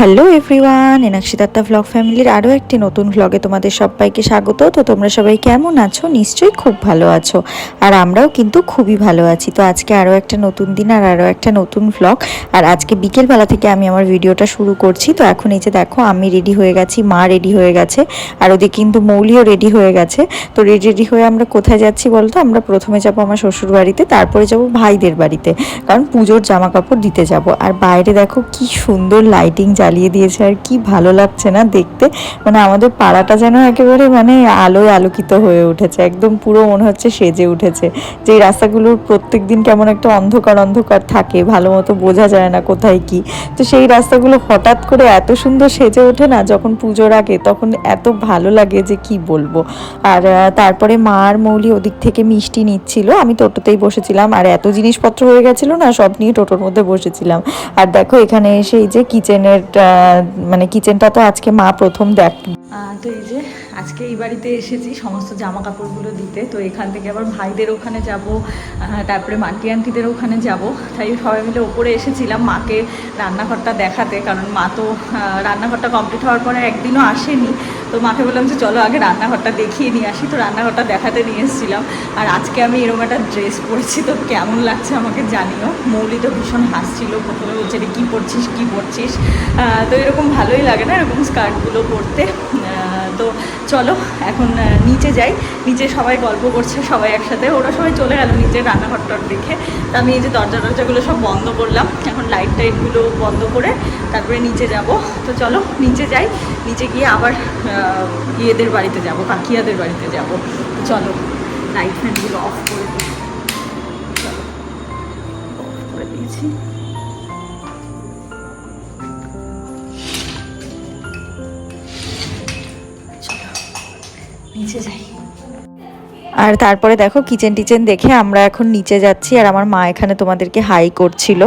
Hello everyone Enakshi Datta vlog ফ্যামিলির আরও একটি নতুন ভ্লগে তোমাদের সবাইকে স্বাগত। তো তোমরা সবাই কেমন আছো? নিশ্চয়ই খুব ভালো আছো। আর আমরাও কিন্তু খুবই ভালো আছি। তো আজকে আরও একটা নতুন দিন আর আরও একটা নতুন ভ্লগ আর আজকে বিকেলবেলা থেকে আমি আমার ভিডিওটা শুরু করছি। তো এখন এই যে দেখো, আমি রেডি হয়ে গেছি, মা রেডি হয়ে গেছে, আর ওদিকে কিন্তু মৌলিও রেডি হয়ে গেছে। তো রেডি রেডি হয়ে আমরা কোথায় যাচ্ছি বলতো আমরা প্রথমে যাব আমার শ্বশুর বাড়িতে, তারপরে যাব ভাইদের বাড়িতে। কারণ পুজোর জামা কাপড় দিতে যাব। আর বাইরে দেখো কি সুন্দর লাইটিং জ্বালিয়ে দিয়েছে আর কি ভালো লাগছে না দেখতে। মানে আমাদের পাড়াটা যেন একেবারে মানে আলোয় আলোকিত হয়ে উঠেছে, একদম পুরো মনে হচ্ছে সেজে উঠেছে। যে এই রাস্তাগুলোর প্রত্যেক দিন কেমন একটা অন্ধকার অন্ধকার থাকে, ভালো মতো বোঝা যায় না কোথায় কি। তো সেই রাস্তাগুলো হঠাৎ করে এত সুন্দর সেজে ওঠে না, যখন পুজোর আগে তখন এত ভালো লাগে যে কি বলব। আর তারপরে মা আর মৌলি ওদিক থেকে মিষ্টি নিচ্ছিল, আমি টোটোতেই বসেছিলাম। আর এত জিনিসপত্র হয়ে গেছিল না, সব নিয়ে টোটোর মধ্যে বসেছিলাম। আর দেখো এখানে এসে এই যে কিচেনের মানে কিচেনটা তো আজকে মা প্রথম দেখ তো এই যে আজকে এই বাড়িতে এসেছি সমস্ত জামা কাপড়গুলো দিতে। তো এখান থেকে আবার ভাইদের ওখানে যাব তারপরে মাটি আন্টিদের ওখানে যাব। তাই সবাই মিলে ওপরে এসেছিলাম মাকে রান্নাঘরটা দেখাতে, কারণ মা তো রান্নাঘরটা কমপ্লিট হওয়ার পরে একদিনও আসেনি। তো মাকে বললাম যে চলো আগে রান্নাঘরটা দেখিয়ে নিয়ে আসি। তো রান্নাঘরটা দেখাতে নিয়ে এসেছিলাম। আর আজকে আমি এরকম একটা ড্রেস পরেছি তো কেমন লাগছে আমাকে জানিও? মৌলি তো ভীষণ হাসছিল, প্রথমে বলছে রে, কী পরছিস কী পরছিস? তো এরকম ভালোই লাগে না, এরকম স্কার্টগুলো পরতে। তো চলো, এখন নিচে যাই। নিচে সবাই গল্প করছে, সবাই একসাথে। ওরা সবাই চলে গেল নিচে রান্নাঘরটার দেখে তো আমি এই যে দরজা টরজাগুলো সব বন্ধ করলাম। এখন লাইট টাইটগুলো বন্ধ করে তারপরে নিচে যাব। তো চলো, নিচে যাই। নিচে গিয়ে আবার ইয়েদের বাড়িতে যাব, কাকিয়াদের বাড়িতে যাব। চলো লাইট ফ্যানগুলো অফ করে দিই। দিয়েছি। নিচে যাই। আর তারপরে দেখো কিচেন টিচেন দেখে আমরা এখন নিচে যাচ্ছি আর আমার মা এখানে তোমাদেরকে হাই করছিল।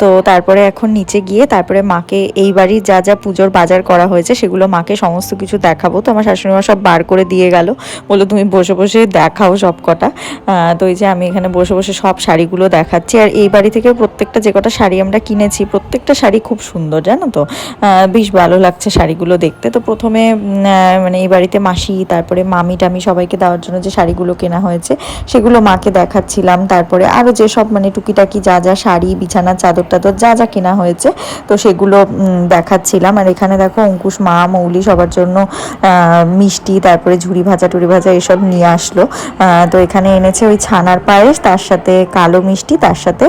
তো তারপরে এখন নিচে গিয়ে তারপরে মাকে এই বাড়ির যা যা পুজোর বাজার করা হয়েছে সেগুলো মাকে সমস্ত কিছু দেখাবো। তো আমার শাশুড়ি মা সব বার করে দিয়ে গেল। বলল, তুমি বসে বসে দেখাও সব কটা। তো এই যে আমি এখানে বসে বসে সব শাড়িগুলো দেখাচ্ছি। আর এই বাড়ি থেকে প্রত্যেকটা যে কটা শাড়ি আমরা কিনেছি, প্রত্যেকটা শাড়ি খুব সুন্দর, জানো তো? বেশ ভালো লাগছে শাড়িগুলো দেখতে। তো প্রথমে মানে এই বাড়িতে মাসি, তারপরে মামি টামি সবাইকে দেওয়ার জন্য যে শাড়িগুলো কেনা হয়েছে, সেগুলো মাকে দেখাচ্ছিলাম। তারপরে আরও যেসব মানে টুকিটাকি যা যা শাড়ি বিছানার চাদর টাদর যা যা কেনা হয়েছে, তো সেগুলো দেখাচ্ছিলাম। আর এখানে দেখো অঙ্কুশ মা, মৌলি সবার জন্য মিষ্টি, তারপরে ঝুড়ি ভাজা, টুড়ি ভাজা এসব নিয়ে আসলো। তো এখানে এনেছে ওই ছানার পায়েস, তার সাথে কালো মিষ্টি, তার সাথে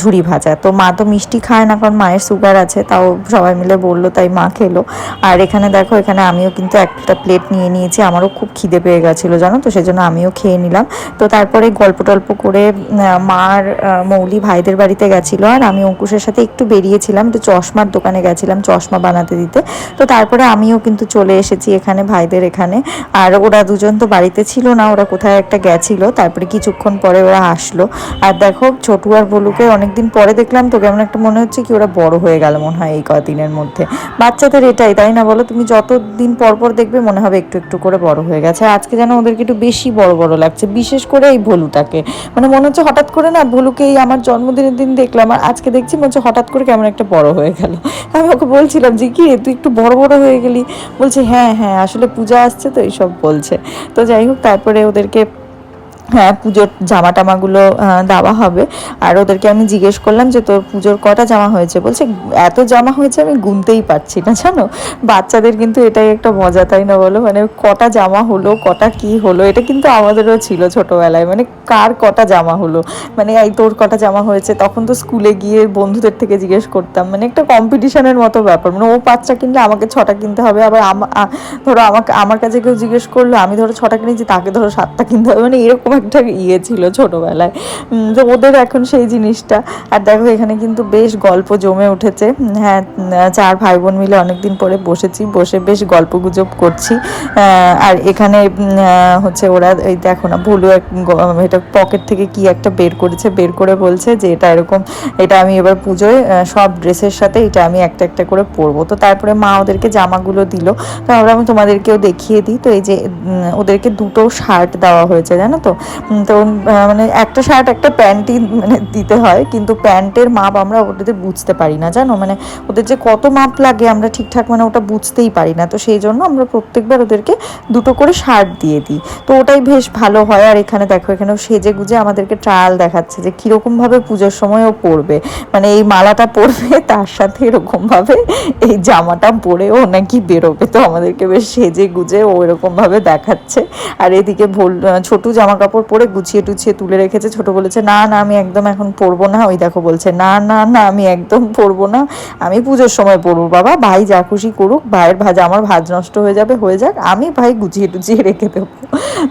ঝুড়ি ভাজা। তো মা তো মিষ্টি খায় না, কারণ মায়ের সুগার আছে, তাও সবাই মিলে বলল, তাই মা খেলো। আর এখানে দেখো, এখানে আমিও কিন্তু একটা প্লেট নিয়ে নিয়েছি, আমারও খুব খিদে পেয়ে গেছিল, জানো তো? সেজন্য আমিও খেয়ে নিলাম। তো তারপরে গল্প টল্প করে মার মৌলি ভাইদের বাড়িতে গেছিল আর আমি অঙ্কুশের সাথে একটু বেরিয়েছিলাম, একটু চশমার দোকানে গেছিলাম চশমা বানাতে দিতে। তো তারপরে আমিও কিন্তু চলে এসেছি এখানে ভাইদের এখানে। আর ওরা দুজন তো বাড়িতে ছিল না, ওরা কোথায় একটা গেছিল, তারপরে কিছুক্ষণ পরে ওরা আসলো। আর দেখো ছোটু আর বলুকে অনেকদিন পরে দেখলাম, তো কেমন একটা মনে হচ্ছে কি ওরা বড় হয়ে গেল মনে হয় এই কদিনের মধ্যে। বাচ্চাদের এটাই, তাই না বলো? তুমি যত দিন পর পর দেখবে মনে হবে একটু একটু করে বড় হয়ে গেছে। আজকে যেন ওদেরকে একটু বেশি বড় বড় লাগছে, বিশেষ করে এই ভলুটাকে। মানে মনে হচ্ছে হঠাৎ করে না ভলুকে এই আমার জন্মদিনের দিন দেখলাম, আর আজকে দেখছি মনে হচ্ছে হঠাৎ করে কেমন একটা বড় হয়ে গেল। আমি ওকে বলছিলাম যে, কি তুই একটু বড় বড় হয়ে গেলি? বলছে হ্যাঁ হ্যাঁ আসলে পূজা আসছে তো, এইসব বলছে। তো যাই হোক, তারপরে ওদেরকে হ্যাঁ পুজোর জামা টামাগুলো দেওয়া হবে। আর ওদেরকে আমি জিজ্ঞেস করলাম যে, তোর পুজোর কটা জামা হয়েছে? বলছে, এত জামা হয়েছে আমি গুনতেই পারছি না, জানো? বাচ্চাদের কিন্তু এটাই একটা মজা, তাই না বলো? মানে কটা জামা হলো, কটা কি হলো, এটা কিন্তু আমাদেরও ছিল ছোটবেলায়। মানে কার কটা জামা হলো? মানে এই তোর কটা জামা হয়েছে? তখন তো স্কুলে গিয়ে বন্ধুদের থেকে জিজ্ঞেস করতাম। মানে একটা কম্পিটিশনের মতো ব্যাপার। মানে ও পাঁচটা কিনলে আমাকে ছটা কিনতে হবে, আবার ধরো আমাকে, আমার কাছে কেউ জিজ্ঞেস করল, আমি ধরো ছটা কিনেছি, তাকে ধরো সাতটা কিনতে হবে। মানে এরকম একটা ইয়ে ছিল ছোটবেলায়। তো ওদের এখন সেই জিনিসটা। আর দেখো, এখানে কিন্তু বেশ গল্প জমে উঠেছে। হ্যাঁ চার ভাই বোন মিলে অনেকদিন পরে বসেছি, বসে বেশ গল্প গুজব করছি আর এখানে হচ্ছে ওরা, এই দেখো না ভুলু এক এটা পকেট থেকে কি একটা বের করেছে, বের করে বলছে যে এটা এরকম, এটা আমি এবার পুজোয় সব ড্রেসের সাথে এটা আমি একটা একটা করে পরবো। তো তারপরে মা ওদেরকে জামাগুলো দিল। তারপরে আমি তোমাদেরকেও দেখিয়ে দিই। তো এই যে ওদেরকে দুটো শার্ট দেওয়া হয়েছে, জানো তো? তো মানে একটা শার্ট একটা প্যান্টই মানে দিতে হয়, কিন্তু প্যান্টের মাপ আমরা ওদের বুঝতে পারি না, জানো? মানে ওদের যে কত মাপ লাগে আমরা ঠিকঠাক মানে ওটা বুঝতেই পারি না, তো সেই জন্য আমরা প্রত্যেকবার ওদেরকে দুটো করে শার্ট দিয়ে দিই। তো ওটাই বেশ ভালো হয়, আর এখানে দেখো এখানেও সেজে গুজে আমাদেরকে ট্রায়াল দেখাচ্ছে যে কীরকমভাবে পুজোর সময় ও পরবে। মানে এই মালাটা পরবে, তার সাথে এরকমভাবে এই জামাটা পরে ও নাকি বেরোবে। তো আমাদেরকে বেশ সেজে গুজে ও এরকমভাবে দেখাচ্ছে। আর এদিকে ভোল ছোটু জামা পরে গুছিয়ে টুছিয়ে তুলে রেখেছে। ছোট বলেছে, না না, আমি একদম এখন পরবো না। ওই দেখো বলছে, না না না, আমি একদম পরবো না। আমি পুজোর সময় পরবো, বাবা। ভাই যা খুশি করুক, ভাইয়ের ভাজ আমার ভাজ নষ্ট হয়ে যাবে, হয়ে যাক। আমি ভাই গুছিয়ে টুছিয়ে রেখে দেবো।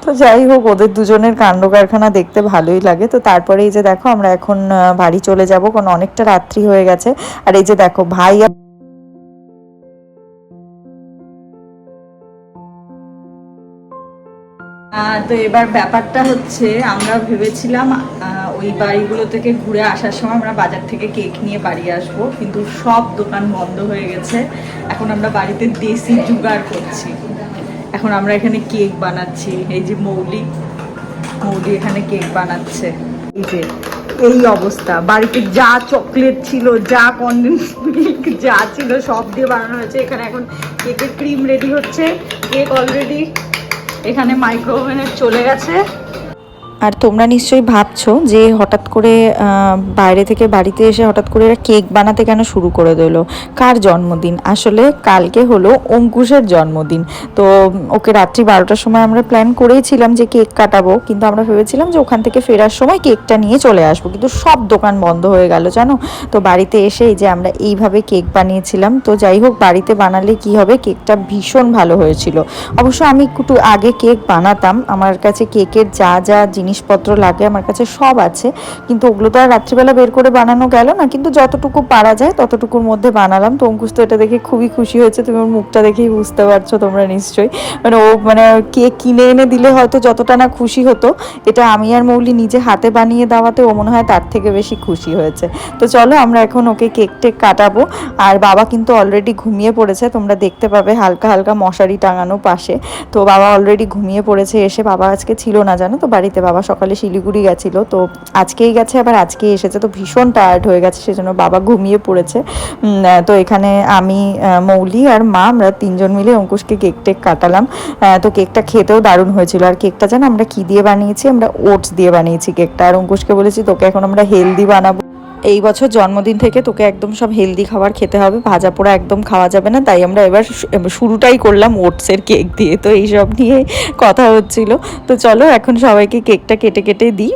তো যাই হোক, ওদের দুজনের কাণ্ড কারখানা দেখতে ভালোই লাগে। তো তারপরে এই যে দেখো, আমরা এখন বাড়ি চলে যাব। কারণ অনেকটা রাত্রি হয়ে গেছে। আর এই যে দেখো, ভাই তো এবার ব্যাপারটা হচ্ছে, আমরা ভেবেছিলাম ওই বাড়িগুলো থেকে ঘুরে আসার সময় আমরা বাজার থেকে কেক নিয়ে বাড়ি আসব, কিন্তু সব দোকান বন্ধ হয়ে গেছে। এখন আমরা বাড়িতে দেশি জুগাড় করছি। এখন আমরা এখানে কেক বানাচ্ছি। এই যে মৌলি মৌলি এখানে কেক বানাচ্ছে। এই যে, এই অবস্থা। বাড়িতে যা চকলেট ছিল, যা কন্ডেন্স মিল্ক যা ছিল, সব দিয়ে বানানো হয়েছে। এখানে এখন কেকের ক্রিম রেডি হচ্ছে। কেক অলরেডি এখানে মাইক্রো ওভেনে চলে গেছে। আর তোমরা নিশ্চয়ই ভাবছ যে হঠাৎ করে বাইরে থেকে বাড়িতে এসে হঠাৎ করে এরা কেক বানাতে কেন শুরু করে দিল? কার জন্মদিন? আসলে কালকে হলো অঙ্কুশের জন্মদিন। তো ওকে রাত্রি বারোটার সময় আমরা প্ল্যান করেইছিলাম যে কেক কাটাবো, কিন্তু আমরা ভেবেছিলাম যে ওখান থেকে ফেরার সময় কেকটা নিয়ে চলে আসব। কিন্তু সব দোকান বন্ধ হয়ে গেল, জানো? তো বাড়িতে এসে যে আমরা এইভাবে কেক বানিয়েছিলাম। তো যাই হোক, বাড়িতে বানালে কি হবে? কেকটা ভীষণ ভালো হয়েছিল। অবশ্য আমি একটু আগে কেক বানাতাম। আমার কাছে কেকের যা যা জিনিসপত্র লাগে, আমার কাছে সব আছে। কিন্তু ওগুলো তো আর রাত্রিবেলা বের করে বানানো গেল না। কিন্তু যতটুকু পারা যায়, ততটুকুর মধ্যে বানালাম। তো অঙ্কুশ তো এটা দেখে খুবই খুশি হয়েছে। তুমি ওর মুখটা দেখেই বুঝতে পারছ তোমরা নিশ্চয়ই। মানে ও মানে কেক কিনে এনে দিলে হয়তো যতটা না খুশি হতো, এটা আমি আর মৌলি নিজে হাতে বানিয়ে দেওয়াতে ও মনে হয় তার থেকে বেশি খুশি হয়েছে। তো চলো আমরা এখন ওকে কেক টেক কাটাবো। আর বাবা কিন্তু অলরেডি ঘুমিয়ে পড়েছে। তোমরা দেখতে পাবে হালকা হালকা মশারি টাঙানো পাশে। তো বাবা অলরেডি ঘুমিয়ে পড়েছে, এসে বাবা আজকে ছিল না, জানো তো? বাড়িতে বাবা সকালে শিলিগুড়ি গেছিল, তো আজকেই গেছে, আবার আজকেই এসেছে, তো ভীষণ টায়ার্ড হয়ে গেছে, সেজন্য বাবা ঘুমিয়ে পড়েছে। তো এখানে আমি মৌলি আর মা, আমরা তিনজন মিলে অঙ্কুশকে কেক টেক কাটালাম। তো কেকটা খেতেও দারুণ হয়েছিল, আর কেকটা যেন আমরা কী দিয়ে বানিয়েছি? আমরা ওটস দিয়ে বানিয়েছি কেকটা, আর অঙ্কুশকে বলেছি, তোকে এখন আমরা হেলদি বানাবো। এই বছর জন্মদিন থেকে তোকে একদম সব হেলদি খাবার খেতে হবে, ভাজা পোড়া একদম খাওয়া যাবে না, তাই আমরা এবার শুরুটাই করলাম ওটসের কেক দিয়ে, তো এইসব নিয়ে কথা হচ্ছিল। তো চলো এখন সবাইকে কেকটা কেটে কেটে দিই।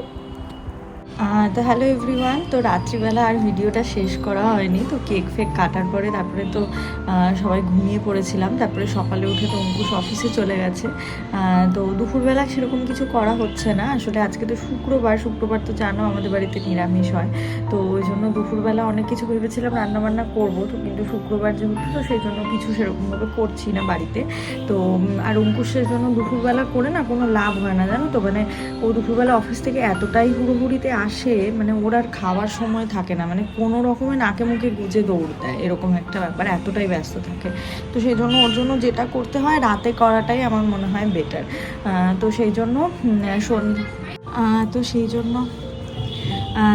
তো হ্যালো এভরিওয়ান তো রাত্রিবেলা আর ভিডিওটা শেষ করা হয়নি, তো কেক ফেক কাটার পরে তারপরে তো সবাই ঘুমিয়ে পড়েছিলাম, তারপরে সকালে উঠে তো অঙ্কুশ অফিসে চলে গেছে। তো দুপুরবেলা সেরকম কিছু করা হচ্ছে না, আসলে আজকে তো শুক্রবার শুক্রবার তো জানো আমাদের বাড়িতে নিরামিষ হয়, তো ওই জন্য দুপুরবেলা অনেক কিছু ভেবেছিলাম রান্নাবান্না করব, তো কিন্তু শুক্রবার যেহেতু, তো সেই জন্য কিছু সেরকমভাবে করছি না বাড়িতে। তো আর অঙ্কুশের জন্য দুপুরবেলা করে না কোনো লাভ হয় না, জানো তো? মানে ও দুপুরবেলা অফিস থেকে এতটাই হুড়োহুড়িতে আসে মানে ওর আর খাওয়ার সময় থাকে না। মানে কোনো রকমে নাকে মুখে গুজে দৌড় দেয়, এরকম একটা ব্যাপার, এতটাই ব্যস্ত থাকে। তো সেই জন্য ওর জন্য যেটা করতে হয়, রাতে করাটাই আমার মনে হয় বেটার তো সেই জন্য তো সেই জন্য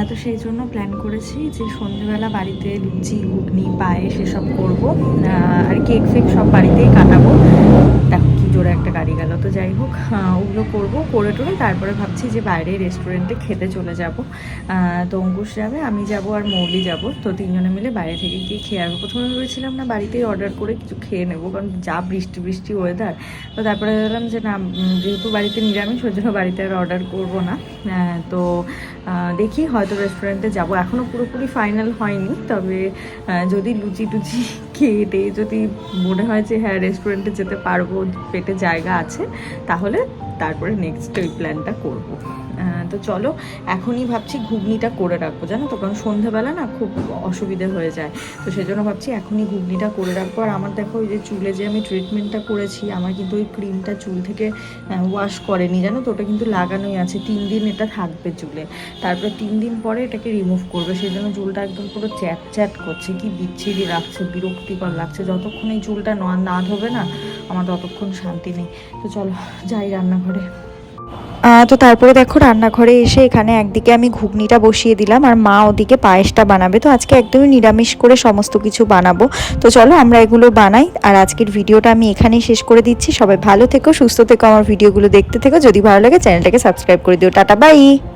তো সেই জন্য প্ল্যান করেছি যে সন্ধেবেলা বাড়িতে লুচি, ঘুগনি, পায়েস এসব করব। আর কেক ফেক সব বাড়িতেই কাটাবো। জোরে একটা গাড়ি গেল। তো যাই হোক ওগুলো করব, করে টোরে তারপরে ভাবছি যে বাইরে রেস্টুরেন্টে খেতে চলে যাব। তো অঙ্কুশ যাবে, আমি যাব আর মৌলি যাব। তো তিনজনে মিলে বাইরে থেকে গিয়ে খেয়ে আসব। প্রথমে ভেবেছিলাম না বাড়িতেই অর্ডার করে কিছু খেয়ে নেব, কারণ যা বৃষ্টি বৃষ্টি ওয়েদার তো তারপরে ভাবলাম যে না যেহেতু বাড়িতে নিরামিষ, ওই জন্য বাড়িতে আর অর্ডার করব না। তো দেখি হয়তো রেস্টুরেন্টে যাব। এখনও পুরোপুরি ফাইনাল হয়নি, তবে যদি লুচি টুচি খেয়ে দিয়ে যদি মনে হয় যে হ্যাঁ রেস্টুরেন্টে যেতে পারব, পেটে জায়গা আছে, তাহলে তারপরে নেক্সট ওই প্ল্যানটা করব। তো চলো, এখনই ভাবছি ঘুগনিটা করে রাখব, জানো তো? কারণ সন্ধ্যাবেলা না খুব অসুবিধে হয়ে যায়। তো সেই জন্য ভাবছি এখনই ঘুগনিটা করে রাখব। আর আমার দেখো ওই যে চুলে যে আমি ট্রিটমেন্টটা করেছি, আমার কিন্তু ওই ক্রিমটা চুল থেকে ওয়াশ করেনি, জানো তো? ওটা কিন্তু লাগানোই আছে। তিন দিন এটা থাকবে চুলে। তারপরে তিন দিন পরে এটাকে রিমুভ করবে। সেই জন্য চুলটা একদম পুরো চ্যাট চ্যাট করছে। কি বিচ্ছিরি লাগছে, বিরক্তিকর লাগছে। যতক্ষণ এই চুলটা না ধোবে না, আমার ততক্ষণ শান্তি নেই। তো চলো, যাই রান্নাঘরে। তো তারপরে দেখো রান্নাঘরে এসে এখানে একদিকে আমি ঘুগনিটা বসিয়ে দিলাম আর মা ওদিকে পায়েসটা বানাবে। তো আজকে একদমই নিরামিষ করে সমস্ত কিছু বানাবো। তো চলো আমরা এগুলো বানাই আর আজকের ভিডিওটা আমি এখানেই শেষ করে দিচ্ছি। সবাই ভালো থেকো, সুস্থ থেকো, আমার ভিডিওগুলো দেখতে থেকো। যদি ভালো লাগে, চ্যানেলটাকে সাবস্ক্রাইব করে দিও। Tata, bye!